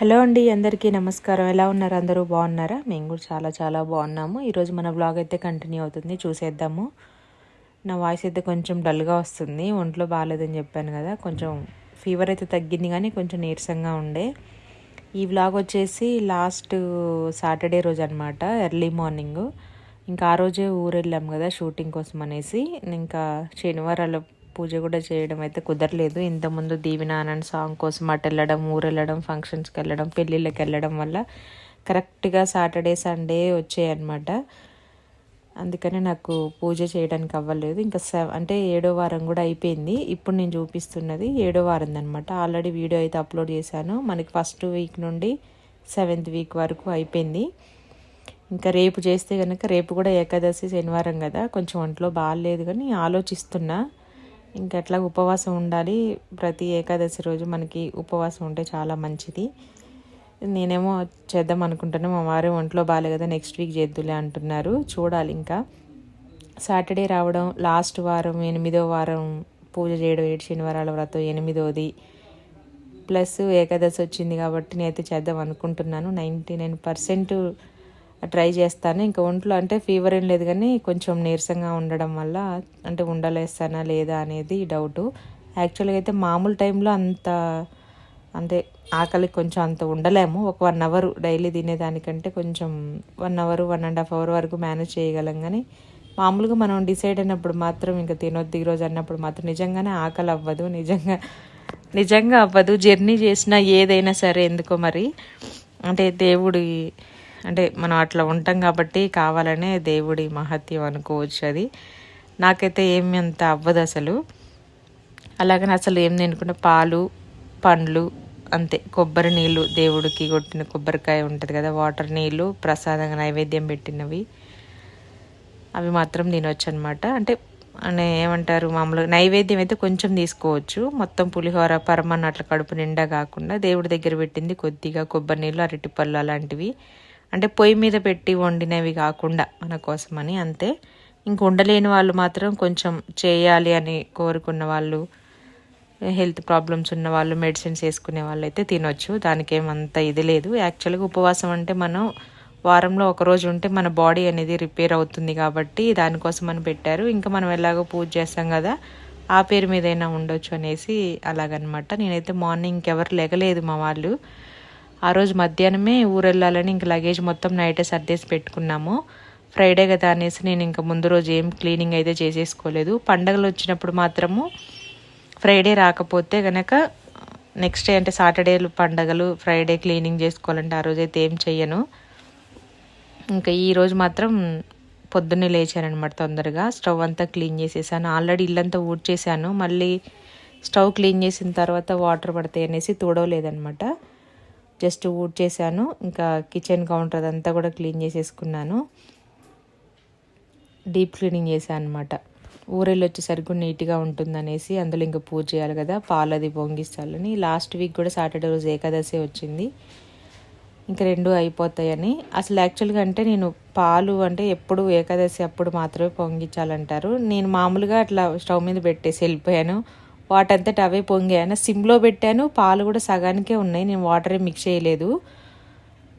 Hello అండి అందరికీ నమస్కారం. ఎలా ఉన్నారు? అందరూ బాగున్నారా? మేము కూడా చాలా చాలా బాగున్నాము. ఈరోజు మన బ్లాగ్ అయితే కంటిన్యూ అవుతుంది. చూసేద్దాము. నా వాయిస్ అయితే కొంచెం డల్గా వస్తుంది. ఒంట్లో బాగాలేదని చెప్పాను కదా. కొంచెం ఫీవర్ అయితే తగ్గింది కానీ కొంచెం నీరసంగా ఉండే. ఈ వ్లాగ్ వచ్చేసి లాస్ట్ సాటర్డే రోజు అనమాట ఎర్లీ మార్నింగ్ ఇంకా ఆ రోజే ఊరు వెళ్ళాము కదా షూటింగ్ కోసం అనేసి. ఇంకా శనివారాలు పూజ కూడా చేయడం అయితే కుదరలేదు. ఇంతకుముందు దీవిన ఆనంద్ సాంగ్ కోసం అటు వెళ్ళడం ఊరెళ్ళడం ఫంక్షన్స్కి వెళ్ళడం పెళ్ళిళ్ళకి వెళ్ళడం వల్ల కరెక్ట్గా సాటర్డే సండే వచ్చాయన్నమాట అందుకని నాకు పూజ చేయడానికి అవ్వలేదు. ఇంకా సెవ అంటే ఏడో వారం కూడా అయిపోయింది. ఇప్పుడు నేను చూపిస్తున్నది ఏడో వారం అనమాట ఆల్రెడీ వీడియో అయితే అప్లోడ్ చేశాను. మనకి ఫస్ట్ వీక్ నుండి సెవెంత్ వీక్ వరకు అయిపోయింది. ఇంకా రేపు చేస్తే కనుక రేపు కూడా ఏకాదశి శనివారం కదా. కొంచెం ఒంట్లో బాగాలేదు కానీ ఆలోచిస్తున్నా. ఇంకా ఎట్లా ఉపవాసం ఉండాలి? ప్రతి ఏకాదశి రోజు మనకి ఉపవాసం ఉంటే చాలా మంచిది. నేనేమో చేద్దాం అనుకుంటున్నాను మా వారు ఒంట్లో బాగాలే కదా నెక్స్ట్ వీక్ చేద్దులే అంటున్నారు. చూడాలి ఇంకా. సాటర్డే రావడం లాస్ట్ వారం ఎనిమిదో వారం పూజ చేయడం ఏడు శనివారాల వ్రతం ఎనిమిదోది. ప్లస్ ఏకాదశి వచ్చింది కాబట్టి నేనైతే చేద్దాం అనుకుంటున్నాను. నైంటీ నైన్ పర్సెంట్ ట్రై చేస్తాను. ఇంకా ఒంట్లో అంటే ఫీవర్ ఏం లేదు కానీ కొంచెం నీరసంగా ఉండడం వల్ల అంటే ఉండలేస్తానా లేదా అనేది డౌటు యాక్చువల్గా అయితే మామూలు టైంలో అంత అంటే ఆకలి కొంచెం అంత ఉండలేము. ఒక వన్ అవర్ డైలీ తినేదానికంటే కొంచెం one hour one and half hour వరకు మేనేజ్ చేయగలం కానీ మామూలుగా మనం డిసైడ్ అయినప్పుడు మాత్రం ఇంకా తినొద్దు. ఈరోజు అన్నప్పుడు మాత్రం నిజంగానే ఆకలి అవ్వదు. నిజంగా నిజంగా అవ్వదు. జర్నీ చేసినా ఏదైనా సరే ఎందుకో మరి. అంటే దేవుడి అంటే మనం అట్లా ఉంటాం కాబట్టి కావాలనే దేవుడి మహత్యం అనుకోవచ్చు అది. నాకైతే ఏమి అంత అవ్వదు అసలు. అలాగని అసలు ఏం తినకుండా పాలు పండ్లు అంతే. కొబ్బరి నీళ్ళు దేవుడికి కొట్టిన కొబ్బరికాయ ఉంటుంది కదా వాటర్ నీళ్ళు ప్రసాదంగా నైవేద్యం పెట్టినవి. అవి మాత్రం తినొచ్చు అనమాట అంటే అనే ఏమంటారు మామూలుగా నైవేద్యం అయితే కొంచెం తీసుకోవచ్చు. మొత్తం పులిహోర పరమాన్న అట్లా కడుపు నిండా కాకుండా దేవుడి దగ్గర పెట్టింది కొద్దిగా కొబ్బరి నీళ్ళు అరటిపళ్ళు అలాంటివి. అంటే పొయ్యి మీద పెట్టి వండినవి కాకుండా మన కోసమని అంతే. ఇంక ఉండలేని వాళ్ళు మాత్రం కొంచెం చేయాలి అని కోరుకున్న వాళ్ళు హెల్త్ ప్రాబ్లమ్స్ ఉన్న వాళ్ళు మెడిసిన్స్ వేసుకునే వాళ్ళు అయితే తినొచ్చు. దానికి ఏమంత ఇది లేదు. యాక్చువల్గా ఉపవాసం అంటే మనం వారంలో ఒకరోజు ఉంటే మన బాడీ అనేది రిపేర్ అవుతుంది కాబట్టి దానికోసం అని పెట్టారు. ఇంకా మనం ఎలాగో పూజ చేస్తాం కదా ఆ పేరు మీదైనా ఉండొచ్చు అనేసి అలాగనమాట. నేనైతే మార్నింగ్ ఎవరు లేగలేదు మా వాళ్ళు. ఆ రోజు మధ్యాహ్నమే ఊరు వెళ్ళాలని ఇంక లగేజ్ మొత్తం నైటే సర్దేసి పెట్టుకున్నాము. ఫ్రైడే కదా అనేసి నేను ఇంకా ముందు రోజు ఏం క్లీనింగ్ అయితే చేసేసుకోలేదు. పండగలు వచ్చినప్పుడు మాత్రము ఫ్రైడే రాకపోతే కనుక నెక్స్ట్ డే అంటే సాటర్డేలు పండగలు ఫ్రైడే క్లీనింగ్ చేసుకోవాలంటే ఆ రోజు అయితే ఏం చెయ్యను. ఇంకా ఈరోజు మాత్రం పొద్దున్నే లేచానమాట తొందరగా. స్టవ్ అంతా క్లీన్ చేసేసాను. ఆల్రెడీ ఇల్లంతా ఊడ్చేసాను. మళ్ళీ స్టవ్ క్లీన్ చేసిన తర్వాత వాటర్ పడతాయి అనేసి తోడవలేదనమాట జస్ట్ ఊడ్ చేశాను. ఇంకా కిచెన్ కౌంటర్ అదంతా కూడా క్లీన్ చేసేసుకున్నాను. డీప్ క్లీనింగ్ చేశాను అనమాట ఊరెళ్ళి వచ్చేసరికి నీట్గా ఉంటుందనేసి అందులో ఇంకా పూజ చేయాలి కదా పాలు అది పొంగిస్తాలని లాస్ట్ వీక్ కూడా సాటర్డే రోజు ఏకాదశి వచ్చింది. ఇంకా రెండు అయిపోతాయని. అసలు యాక్చువల్గా అంటే నేను పాలు అంటే ఎప్పుడు ఏకాదశి అప్పుడు మాత్రమే పొంగించాలంటారు. నేను మామూలుగా అట్లా స్టవ్ మీద పెట్టేసి వెళ్ళిపోయాను. వాటంతట అవే పొంగాను సిమ్లో పెట్టాను పాలు కూడా సగానికే ఉన్నాయి నేను వాటరే మిక్స్ చేయలేదు.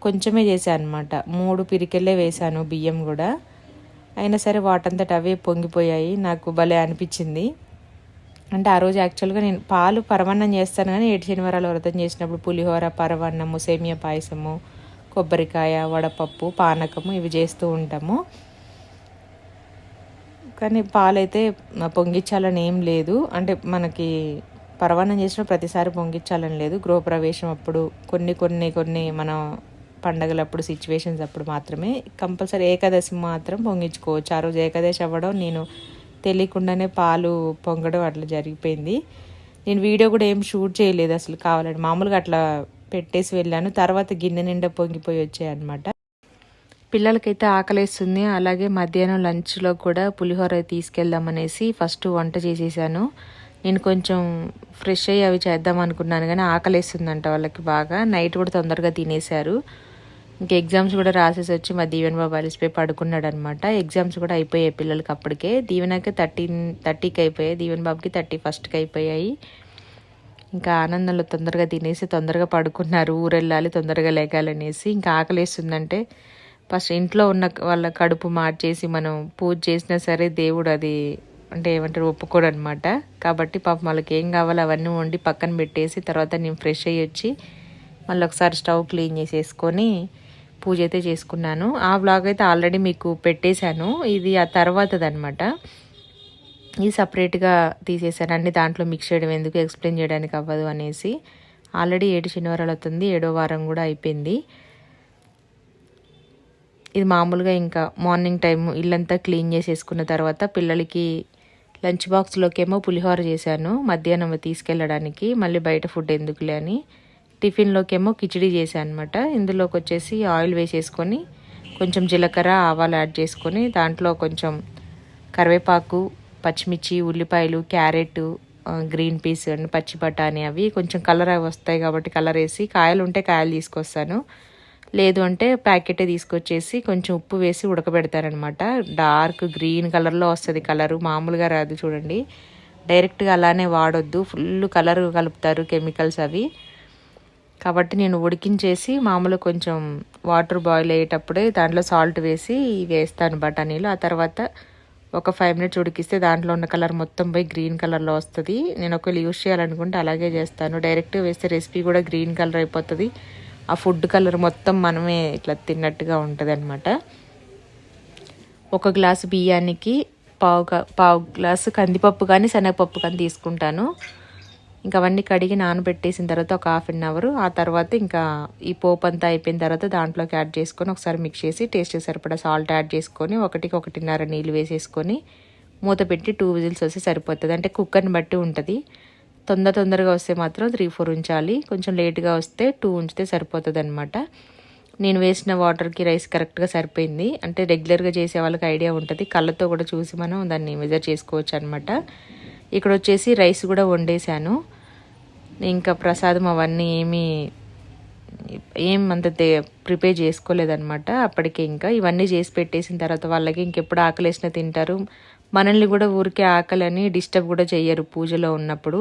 కొంచెమే చేశాను అనమాట మూడు పిరికెళ్ళే వేశాను బియ్యం కూడా. అయినా సరే వాటంతట అవే పొంగిపోయాయి. నాకు భలే అనిపించింది. అంటే ఆ రోజు యాక్చువల్గా నేను పాలు పరమాన్నం చేస్తాను కానీ ఏడు శనివారాలు వ్రతం చేసినప్పుడు పులిహోర పరమాన్నము సేమియా పాయసము కొబ్బరికాయ వడపప్పు పానకము ఇవి చేస్తూ ఉంటాము. కానీ పాలైతే పొంగించాలని ఏం లేదు. అంటే మనకి పరవానం చేసిన ప్రతిసారి పొంగించాలని లేదు. గృహప్రవేశం అప్పుడు కొన్ని కొన్ని కొన్ని మనం పండగలప్పుడు సిచ్యువేషన్స్ అప్పుడు మాత్రమే కంపల్సరీ ఏకాదశి మాత్రం పొంగించుకోవచ్చు. ఆ రోజు ఏకాదశి అవ్వడం నేను తెలియకుండానే పాలు పొంగడం అట్లా జరిగిపోయింది. నేను వీడియో కూడా ఏం షూట్ చేయలేదు అసలు కావాలంటే మామూలుగా అట్లా పెట్టేసి వెళ్ళాను. తర్వాత గిన్నె నిండా పొంగిపోయి వచ్చాయి అనమాట పిల్లలకైతే ఆకలేస్తుంది. అలాగే మధ్యాహ్నం లంచ్లో కూడా పులిహోర తీసుకెళ్దామనేసి ఫస్ట్ వంట చేసేసాను. నేను కొంచెం ఫ్రెష్ అయ్యి అవి చేద్దాం అనుకున్నాను కానీ ఆకలేస్తుందంట వాళ్ళకి బాగా. నైట్ కూడా తొందరగా తినేశారు. ఇంక ఎగ్జామ్స్ కూడా రాసేసి వచ్చి మా దీవెన్ బాబు అలసిపోయి పడుకున్నాడు అనమాట ఎగ్జామ్స్ కూడా అయిపోయాయి పిల్లలకి అప్పటికే. దీవెనకి థర్టీన్ థర్టీకి అయిపోయాయి. దీవెన్ బాబుకి థర్టీ ఫస్ట్కి అయిపోయాయి. ఇంకా ఆనందంలో తొందరగా తినేసి తొందరగా పడుకున్నారు. ఊరెళ్ళాలి తొందరగా లేగాలనేసి. ఇంకా ఆకలేస్తుందంటే ఫస్ట్ ఇంట్లో ఉన్న వాళ్ళ కడుపు మార్చేసి మనం పూజ చేసినా సరే దేవుడు అది అంటే ఏమంటారు ఒప్పుకోడు అనమాట కాబట్టి పాపం వాళ్ళకి ఏం కావాలో అవన్నీ వండి పక్కన పెట్టేసి తర్వాత నేను ఫ్రెష్ అయ్యి వచ్చి మళ్ళీ ఒకసారి స్టవ్ క్లీన్ చేసేసుకొని పూజ అయితే చేసుకున్నాను. ఆ బ్లాగ్ అయితే ఆల్రెడీ మీకు పెట్టేశాను. ఇది ఆ తర్వాతది అనమాట ఇది సపరేట్గా తీసేసాను అన్ని దాంట్లో మిక్స్ చేయడం ఎందుకు ఎక్స్ప్లెయిన్ చేయడానికి అవ్వదు అనేసి. ఆల్రెడీ ఏడు శనివారాలు అవుతుంది. ఏడో వారం కూడా అయిపోయింది. ఇది మామూలుగా ఇంకా మార్నింగ్ టైం ఇల్లంతా క్లీన్ చేసేసుకున్న తర్వాత పిల్లలకి లంచ్ బాక్స్లోకేమో పులిహోర చేశాను మధ్యాహ్నం తీసుకెళ్ళడానికి మళ్ళీ బయట ఫుడ్ ఎందుకులే అని. టిఫిన్లోకేమో కిచిడి చేశాను అనమాట ఇందులోకి వచ్చేసి ఆయిల్ వేసేసుకొని కొంచెం జీలకర్ర ఆవాలు యాడ్ చేసుకొని దాంట్లో కొంచెం కరివేపాకు పచ్చిమిర్చి ఉల్లిపాయలు క్యారెట్ గ్రీన్ పీస్ అండ్ పచ్చి బఠానీ అవి. కొంచెం కలర్ అవి వస్తాయి కాబట్టి కలర్ వేసి కాయలు ఉంటే కాయలు తీసుకొస్తాను. లేదు అంటే ప్యాకెటే తీసుకొచ్చేసి కొంచెం ఉప్పు వేసి ఉడకబెడతారనమాట. డార్క్ గ్రీన్ కలర్లో వస్తుంది కలరు. మామూలుగా రాదు చూడండి. డైరెక్ట్గా అలానే వాడొద్దు. ఫుల్ కలర్ కలుపుతారు కెమికల్స్ అవి. కాబట్టి నేను ఉడికించేసి మామూలు కొంచెం వాటర్ బాయిల్ అయ్యేటప్పుడే దాంట్లో సాల్ట్ వేసి వేస్తాను బఠానీలు. ఆ తర్వాత ఒక ఫైవ్ మినిట్స్ ఉడికిస్తే దాంట్లో ఉన్న కలర్ మొత్తం పోయి గ్రీన్ కలర్లో వస్తుంది. నేను ఒకవేళ యూస్ చేయాలనుకుంటే అలాగే చేస్తాను. డైరెక్ట్ వేస్తే రెసిపీ కూడా గ్రీన్ కలర్ అయిపోతుంది. ఆ ఫుడ్ కలర్ మొత్తం మనమే ఇట్లా తిన్నట్టుగా ఉంటుంది అనమాట ఒక గ్లాసు బియ్యానికి పావు పావు గ్లాసు కందిపప్పు కానీ శనగపప్పు కానీ తీసుకుంటాను. ఇంకా అవన్నీ కడిగి నానబెట్టేసిన తర్వాత ఒక హాఫ్ అన్ అవర్. ఆ తర్వాత ఇంకా ఈ పోపు అంతా అయిపోయిన తర్వాత దాంట్లోకి యాడ్ చేసుకొని ఒకసారి మిక్స్ చేసి టేస్ట్ సరిపడా సాల్ట్ యాడ్ చేసుకొని ఒకటికి ఒకటిన్నర నీళ్ళు వేసేసుకొని మూత పెట్టి టూ విజిల్స్ వస్తే సరిపోతుంది. అంటే కుక్కర్ని బట్టి ఉంటుంది. తొందర తొందరగా వస్తే మాత్రం త్రీ ఫోర్ ఉంచాలి. కొంచెం లేట్గా వస్తే టూ ఉంచితే సరిపోతుంది అనమాట నేను వేసిన వాటర్కి రైస్ కరెక్ట్గా సరిపోయింది. అంటే రెగ్యులర్గా చేసే వాళ్ళకి ఐడియా ఉంటుంది. కళ్ళతో కూడా చూసి మనం దాన్ని మెజర్ చేసుకోవచ్చు అనమాట ఇక్కడ వచ్చేసి రైస్ కూడా వండేశాను. ఇంకా ప్రసాదం అవన్నీ ఏమీ ఏం అంత ప్రిపేర్ చేసుకోలేదన్నమాట. అప్పటికే ఇంకా ఇవన్నీ చేసి పెట్టేసిన తర్వాత వాళ్ళకి ఇంకెప్పుడు ఆకలేసిన తింటారు. మనల్ని కూడా ఊరికే ఆకలని డిస్టర్బ్ కూడా చేయరు పూజలో ఉన్నప్పుడు.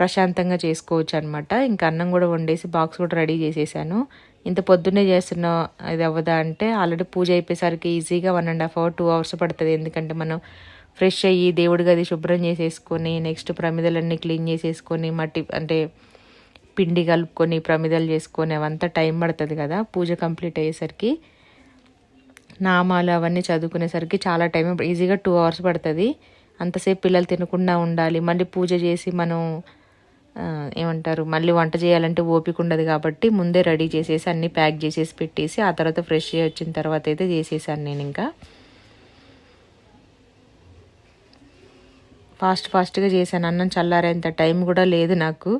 ప్రశాంతంగా చేసుకోవచ్చు అనమాట ఇంకా అన్నం కూడా వండేసి బాక్స్ కూడా రెడీ చేసేసాను. ఇంత పొద్దున్నే చేస్తున్న ఇది అవ్వదా అంటే ఆల్రెడీ పూజ అయిపోయేసరికి ఈజీగా one and half hour two hours పడుతుంది. ఎందుకంటే మనం ఫ్రెష్ అయ్యి దేవుడి గది శుభ్రం చేసేసుకొని నెక్స్ట్ ప్రమిదలన్నీ క్లీన్ చేసేసుకొని మట్టి అంటే పిండి కలుపుకొని ప్రమిదలు చేసుకొని అవంతా టైం పడుతుంది కదా పూజ కంప్లీట్ అయ్యేసరికి. నామాలు అవన్నీ చదువుకునేసరికి చాలా టైం ఈజీగా టూ అవర్స్ పడుతుంది. అంతసేపు పిల్లలు తినకుండా ఉండాలి. మళ్ళీ పూజ చేసి మనం ఏమంటారు మళ్ళీ వంట చేయాలంటే ఓపిక ఉండదు కాబట్టి ముందే రెడీ చేసేసి అన్నీ ప్యాక్ చేసేసి పెట్టేసి ఆ తర్వాత ఫ్రెష్ వచ్చిన తర్వాత అయితే చేసేసాను నేను ఇంకా. ఫాస్ట్ ఫాస్ట్గా చేశాను. అన్నం చల్లారేంత టైం కూడా లేదు నాకు.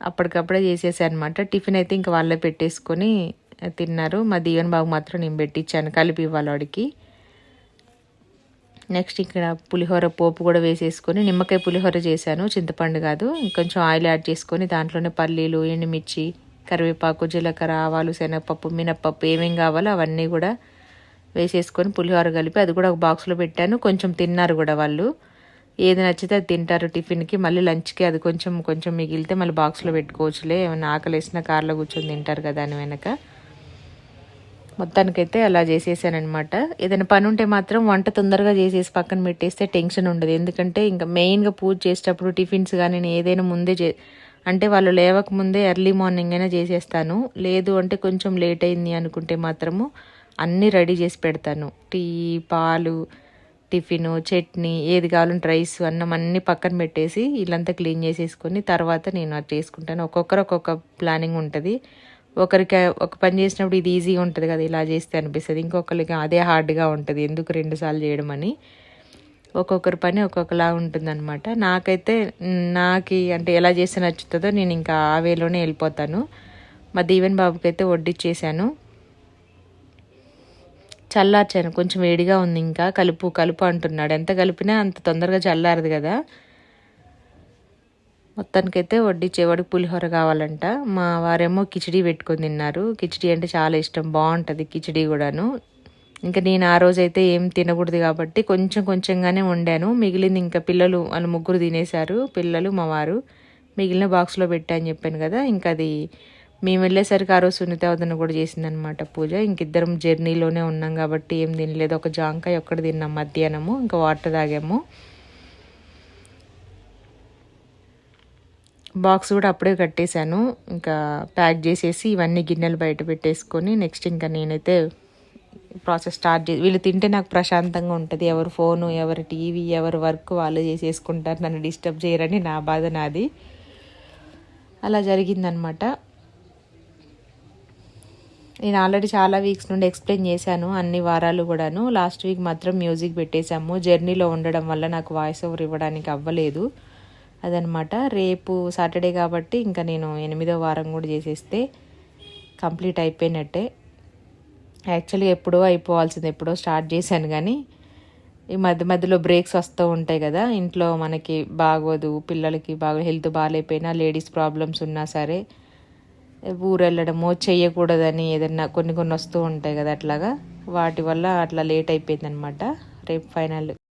అప్పటికప్పుడే చేసేసాను అనమాట టిఫిన్ అయితే ఇంకా వాళ్ళే పెట్టేసుకొని తిన్నారు. మా దీవెన్ బాబు మాత్రం నేను పెట్టించాను కలిపి ఇవ్వాలి వాడికి. నెక్స్ట్ ఇక్కడ పులిహోర పోపు కూడా వేసేసుకొని నిమ్మకాయ పులిహోర చేశాను. చింతపండు కాదు ఇంకొంచెం ఆయిల్ యాడ్ చేసుకొని దాంట్లోనే పల్లీలు ఎండుమిర్చి కరివేపాకు జీలకర్ర ఆవాలు శనగపప్పు మినప్పప్పు ఏమేమి కావాలో అవన్నీ కూడా వేసేసుకొని పులిహోర కలిపి అది కూడా ఒక బాక్స్లో పెట్టాను. కొంచెం తిన్నారు కూడా వాళ్ళు. ఏది నచ్చితే అది తింటారు టిఫిన్కి. మళ్ళీ లంచ్కి అది కొంచెం కొంచెం మిగిలితే మళ్ళీ బాక్స్లో పెట్టుకోవచ్చులే. ఏమైనా ఆకలి వేసిన కార్లో కూర్చొని తింటారు కదా అని వెనక. మొత్తానికైతే అలా చేసేసానమాట ఏదైనా పని ఉంటే మాత్రం వంట తొందరగా చేసేసి పక్కన పెట్టేస్తే టెన్షన్ ఉండదు. ఎందుకంటే ఇంకా మెయిన్గా పూజ చేసేటప్పుడు టిఫిన్స్ కానీ నేను ఏదైనా ముందే చే అంటే వాళ్ళు లేవక ముందే ఎర్లీ మార్నింగ్ అయినా చేసేస్తాను. లేదు అంటే కొంచెం లేట్ అయింది అనుకుంటే మాత్రము అన్నీ రెడీ చేసి పెడతాను. టీ పాలు టిఫిను చట్నీ ఏది కావాలంటే రైస్ అన్నం అన్నీ పక్కన పెట్టేసి ఇల్లంతా క్లీన్ చేసేసుకొని తర్వాత నేను అది చేసుకుంటాను. ఒక్కొక్కరు ఒక్కొక్క ప్లానింగ్ ఉంటుంది. ఒకరికి ఒక పని చేసినప్పుడు ఇది ఈజీగా ఉంటుంది కదా ఇలా చేస్తే అనిపిస్తుంది. ఇంకొకరికి అదే హార్డ్గా ఉంటుంది. ఎందుకు రెండుసార్లు చేయడం అని? ఒక్కొక్కరి పని ఒక్కొక్కలా ఉంటుందన్నమాట. నాకైతే నాకు అంటే ఎలా చేస్తే నచ్చుతుందో నేను ఇంకా ఆ వేలోనే వెళ్ళిపోతాను. మా దీవెన్ బాబుకి అయితే వడ్డిచ్చేసాను. చల్లార్చాను. కొంచెం వేడిగా ఉంది ఇంకా. కలుపు కలుపు అంటున్నాడు. ఎంత కలిపినా అంత తొందరగా చల్లారదు కదా. మొత్తానికైతే వడ్డించేవాడికి పులిహోర కావాలంట. మా వారేమో కిచిడి పెట్టుకొని తిన్నారు. కిచిడి అంటే చాలా ఇష్టం. బాగుంటుంది కిచిడి కూడాను. ఇంకా నేను ఆ రోజైతే ఏం తినకూడదు కాబట్టి కొంచెం కొంచెంగానే వండాను. మిగిలింది ఇంకా పిల్లలు వాళ్ళు ముగ్గురు తినేశారు. పిల్లలు మా వారు. మిగిలిన బాక్స్లో పెట్టా అని చెప్పాను కదా. ఇంకా అది మేము వెళ్ళేసరికి ఆ రోజు సునీత వదన కూడా చేసిందనమాట పూజ. ఇంకిద్దరం జర్నీలోనే ఉన్నాం కాబట్టి ఏం తినలేదు. ఒక జాంకాయ ఒక్కటి తిన్నాం మధ్యాహ్నము. ఇంకా వాటర్ తాగాము. బాక్స్ కూడా అప్పుడే కట్టేశాను. ఇంకా ప్యాక్ చేసేసి ఇవన్నీ గిన్నెలు బయట పెట్టేసుకొని నెక్స్ట్ ఇంకా నేనైతే ప్రాసెస్ స్టార్ట్ చేసి వీళ్ళు తింటే నాకు ప్రశాంతంగా ఉంటుంది. ఎవరు ఫోను ఎవరు టీవీ ఎవరు వర్క్ వాళ్ళు చేసేసుకుంటారు. నన్ను డిస్టర్బ్ చేయరని నా బాధ నాది. అలా జరిగిందనమాట. నేను ఆల్రెడీ చాలా వీక్స్ నుండి ఎక్స్ప్లెయిన్ చేశాను అన్ని వారాలు కూడాను. లాస్ట్ వీక్ మాత్రం మ్యూజిక్ పెట్టేశాము. జర్నీలో ఉండడం వల్ల నాకు వాయిస్ ఓవర్ ఇవ్వడానికి అవ్వలేదు. అదనమాట. రేపు సాటర్డే కాబట్టి ఇంకా నేను ఎనిమిదో వారం కూడా చేసేస్తే కంప్లీట్ అయిపోయినట్టే. యాక్చువల్లీ ఎప్పుడో అయిపోవాల్సింది ఎప్పుడో స్టార్ట్ చేశాను కానీ ఈ మధ్య మధ్యలో బ్రేక్స్ వస్తూ ఉంటాయి కదా. ఇంట్లో మనకి బాగోదు పిల్లలకి బాగా హెల్త్ బాగాలేకపోయినా లేడీస్ ప్రాబ్లమ్స్ ఉన్నా సరే ఊరు వెళ్ళడమో చేయకూడదని ఏదన్నా కొన్ని కొన్ని వస్తూ ఉంటాయి కదా అట్లాగా. వాటి వల్ల అట్లా లేట్ అయిపోయింది అనమాట రేపు ఫైనల్.